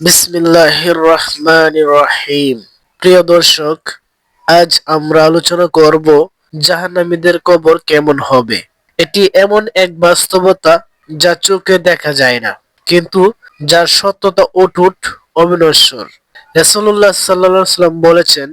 বিসমিল্লাহির রহমানির রহিম প্রিয় দর্শক, আজ আমরা আলোচনা করব জাহান্নামীদের কবর কেমন হবে। এটি এমন এক বাস্তবতা যা চোখে দেখা যায় না, কিন্তু যার সত্যতা অটুট অবিনশ্বর। রাসূলুল্লাহ সাল্লাল্লাহু আলাইহি বলেছেন,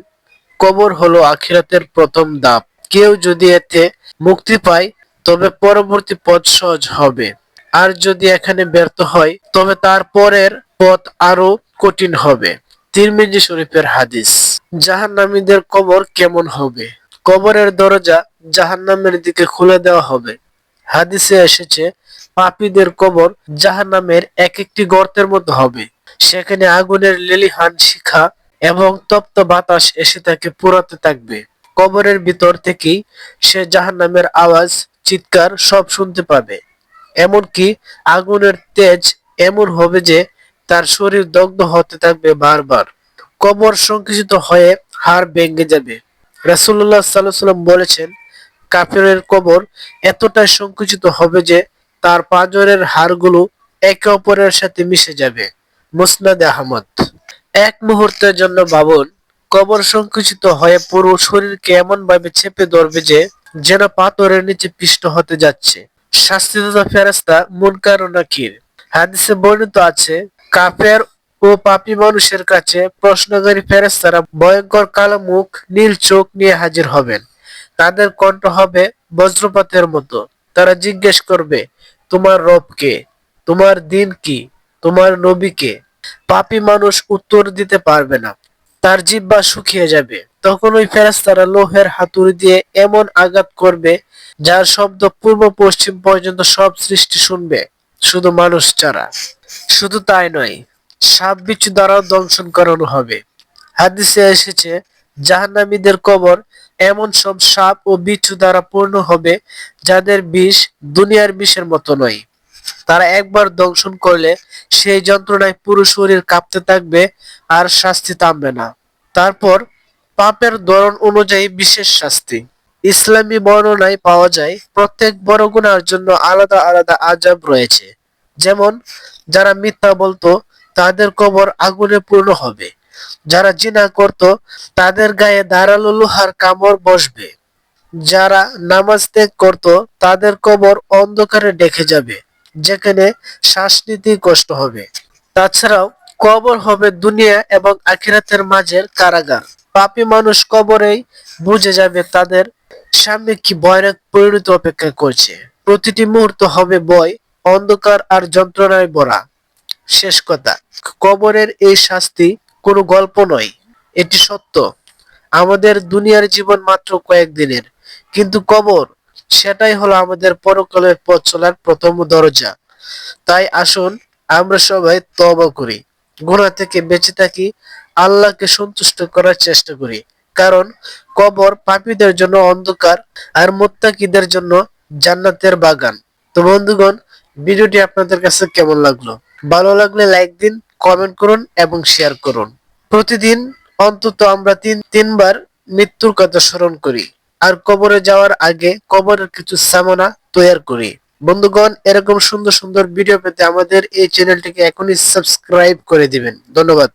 কবর হলো আখিরাতের প্রথম ধাপ কেউ যদি এতে মুক্তি পায়, তবে পরবর্তী পথ সহজ হবে। আর যদি এখানে ব্যর্থ হয়, তবে তার পরের পথ আরও কঠিন হবে। তিরমিজি শরীফের হাদিস, জাহান্নামীদের কবর কেমন হবে? কবরের দরজা জাহান্নামের দিকে খুলে দেওয়া হবে। হাদিসে এসেছে, পাপীদের কবর জাহান্নামের এক একটি গর্তের মতো হবে। সেখানে আগুনের লেলিহান শিখা এবং তপ্ত বাতাস এসে তাকে পুরাতে থাকবে। কবরের ভিতর থেকেই সে জাহান্নামের আওয়াজ, চিৎকার সব শুনতে পাবে। এমনকি আগুনের তেজ এমন হবে যে তার শরীর দগ্ধ হতে থাকবে বারবার। কবর সংকুচিত হয়ে হাড় ভেঙে যাবে। রাসুল্লাহ সাল্লাম বলেছেন, কাফেরের কবর এতটাই সংকুচিত হবে যে তার পাঁজরের হাড়গুলো একে অপরের সাথে মিশে যাবে। মুসনাদ আহমদ। এক মুহূর্তের জন্য ভাবুন, কবর সংকুচিত হয়ে পুরো শরীরকে এমন ভাবে চেপে ধরবে যে যেন পাথরের নিচে পিষ্ট হতে যাচ্ছে। শাস্তিদাতা ফেরেস্তা মুনকার ও নাকির। হাদিসে বর্ণিত আছে, কাফের ও পাপী মানুষের কাছে প্রশ্নকারী ফেরেস্তারা ভয়ঙ্কর কালো মুখ, নীল চোখ নিয়ে হাজির হবেন। তাদের কণ্ঠ হবে বজ্রপাতের মতো। তারা জিজ্ঞেস করবে, তোমার রব কে? তোমার দিন কি? তোমার নবী কে? পাপী মানুষ উত্তর দিতে পারবে না। তার জিহ্বা শুকিয়ে যাবে। তখন ওই ফেরেস্তারা লোহের হাতুড়ি দিয়ে এমন আঘাত করবে যার শব্দ পূর্ব পশ্চিম পর্যন্ত সব সৃষ্টি শুনবে, শুধু মানুষ ছাড়া। শুধু তাই নয়, সাপ বিচ্ছু দ্বারাও দংশন করানো হবে। হাদিসে এসেছে, জাহান্নামীদের কবর এমন সব সাপ ও বিচ্ছু দ্বারা পূর্ণ হবে, যাদের বিষ দুনিয়ার বিষের মতো নয়। তারা একবার দংশন করলে সেই যন্ত্রণায় পুরো শরীর কাঁপতে থাকবে আর শাস্তি থামবে না। তারপর পাপের ধরন অনুযায়ী বিশেষ শাস্তি। ইসলামী বর্ণনায় পাওয়া যায়, প্রত্যেক বড় গুনার জন্য আলাদা আলাদা আজাব রয়েছে। যেমন, যারা মিথ্যা বলতো, তাদের কবর আগুনে পূর্ণ হবে। যারা জিনা করত, তাদের গায়ে ধারালো লোহার কামড় বসবে। যারা নামাজ ত্যাগ করত, তাদের কবর অন্ধকারে ডেকে যাবে, যেখানে শ্বাস নিতেই কষ্ট হবে। তাছাড়াও, কবর হবে দুনিয়া এবং আখিরাতের মাঝের কারাগার। পাপী মানুষ কবরেই বুঝে যাবে তাদের সামনে কি ভয়ানক পরিণতি অপেক্ষা করছে। প্রতিটি মুহূর্ত হবে বয়, অন্ধকার আর যন্ত্রণায় ভরা। শেষ কথা, কবরের এই শাস্তি কোনো গল্প নয়, এটি সত্য। আমাদের দুনিয়ার জীবন মাত্র কয়েকদিনের কিন্তু কবর, সেটাই হলো আমাদের পরকালের পথ চলার প্রথম দরজা। তাই আসুন, আমরা সবাই তবা করি, গুনাহ থেকে বেঁচে থাকি, আল্লাহকে সন্তুষ্ট করার চেষ্টা করি। কারণ কবর পাপীদের জন্য অন্ধকার আর মোত্তাকিদের জন্য জান্নাতের বাগান। তো বন্ধুগণ, ভিডিওটি আপনাদের কাছে কেমন লাগল? ভালো লাগলে লাইক দিন কমেন্ট করুন এবং শেয়ার করুন। প্রতিদিন অন্তত আমরা তিন, তিনবার মৃত্যুর কথা স্মরণ করি আর কবরে যাওয়ার আগে কবরের কিছু সামনা তৈরি করি। বন্ধুগণ, এরকম সুন্দর সুন্দর ভিডিও পেতে আমাদের এই চ্যানেলটিকে এখনই সাবস্ক্রাইব করে দিবেন। ধন্যবাদ।